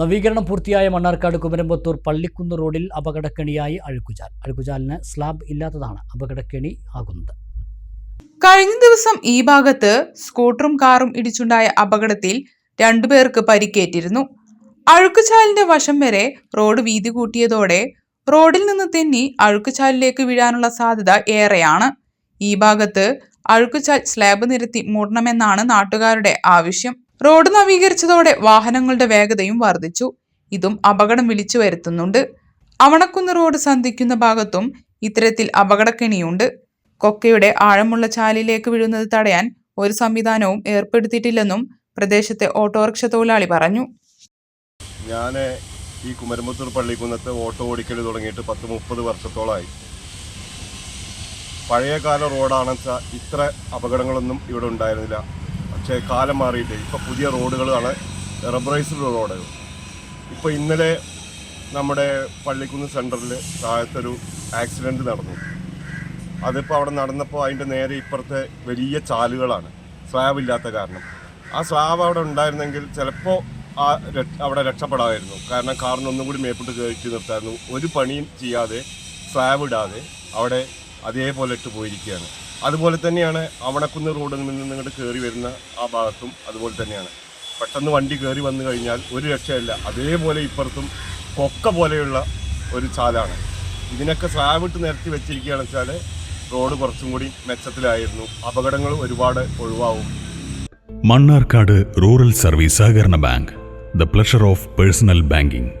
നവീകരണം പൂർത്തിയായ മണ്ണാർക്കാട് കുമരമ്പത്തൂർ പള്ളിക്കുന്ന് റോഡിൽ അപകടക്കെണിയായി അഴുക്കുചാൽ. അഴുക്കുചാലിന് സ്ലാബ് ഇല്ലാത്തതാണ് അപകടക്കെണി ആകുന്നത്. കഴിഞ്ഞ ദിവസം ഈ ഭാഗത്ത് സ്കൂട്ടറും കാറും ഇടിച്ചുണ്ടായ അപകടത്തിൽ രണ്ടുപേർക്ക് പരിക്കേറ്റിരുന്നു. അഴുക്കുചാലിന്റെ വശം വരെ റോഡ് വീതി കൂട്ടിയതോടെ റോഡിൽ നിന്ന് തെന്നി അഴുക്കുചാലിലേക്ക് വീഴാനുള്ള സാധ്യത ഏറെയാണ്. ഈ ഭാഗത്ത് അഴുക്കുചാൽ സ്ലാബ് നിരത്തി മൂടണമെന്നാണ് നാട്ടുകാരുടെ ആവശ്യം. റോഡ് നവീകരിച്ചതോടെ വാഹനങ്ങളുടെ വേഗതയും വർദ്ധിച്ചു. ഇതും അപകടം വിളിച്ചു വരുത്തുന്നുണ്ട്. അവണക്കുന്ന് റോഡ് സന്ധിക്കുന്ന ഭാഗത്തും ഇത്തരത്തിൽ അപകടക്കെണിയുണ്ട്. കൊക്കയുടെ ആഴമുള്ള ചാലിലേക്ക് വീഴുന്നത് തടയാൻ ഒരു സംവിധാനവും ഏർപ്പെടുത്തിയിട്ടില്ലെന്നും പ്രദേശത്തെ ഓട്ടോറിക്ഷ തൊഴിലാളി പറഞ്ഞു. ഞാൻ ഈ കുമരമ്പത്തൂർ പള്ളിക്കുന്നത്ത് ഓട്ടോ ഓടിക്കൽ തുടങ്ങിയിട്ട് പത്ത് മുപ്പത് വർഷത്തോളമായി പഴയകാല റോഡാണെന്ന് ഇത്ര അപകടങ്ങളൊന്നും ഇവിടെ ഉണ്ടായിരുന്നില്ല. പക്ഷേ കാലം മാറിയിട്ട് ഇപ്പോൾ പുതിയ റോഡുകളാണ് റബ്ബറൈസ്ഡ് റോഡുകൾ. ഇപ്പോൾ ഇന്നലെ നമ്മുടെ പള്ളിക്കുന്ന് സെന്ററിൽ താഴത്തൊരു ആക്സിഡന്റ് നടന്നു. അതിപ്പോൾ അവിടെ നടന്നപ്പോൾ അതിന്റെ നേരെ ഇപ്പുറത്തെ വലിയ ചാലുകളാണ്. സ്ലാബ് ഇല്ലാത്ത കാരണം. ആ സ്ലാബ് അവിടെ ഉണ്ടായിരുന്നെങ്കിൽ ചിലപ്പോൾ ആ അവിടെ രക്ഷപ്പെടാമായിരുന്നു. കാരണം കാറിന് ഒന്നും കൂടി മേപ്പിട്ട് കയറ്റി നിർത്തായിരുന്നു. ഒരു പണിയും ചെയ്യാതെ സ്ലാബ് ഇടാതെ അവിടെ അതേപോലെ ഇട്ട് പോയിരിക്കുകയാണ്. അതുപോലെ തന്നെയാണ് അവണക്കുന്ന് റോഡിൽ നിന്ന് നിങ്ങളുടെ കയറി വരുന്ന ആ ഭാഗത്തും അതുപോലെ തന്നെയാണ്. പെട്ടെന്ന് വണ്ടി കയറി വന്നു കഴിഞ്ഞാൽ ഒരു രക്ഷയല്ല. അതേപോലെ ഇപ്പുറത്തും കൊക്ക പോലെയുള്ള ഒരു ചാലാണ്. ഇതിനൊക്കെ സ്ലാബിട്ട് നിരത്തി വെച്ചിരിക്കുകയാണെന്ന് വെച്ചാൽ റോഡ് കുറച്ചും കൂടി മെച്ചത്തിലായിരുന്നു. അപകടങ്ങൾ ഒരുപാട് ഒഴിവാവും. മണ്ണാർക്കാട് റൂറൽ സർവീസ് സഹകരണ bank the pleasure of personal banking.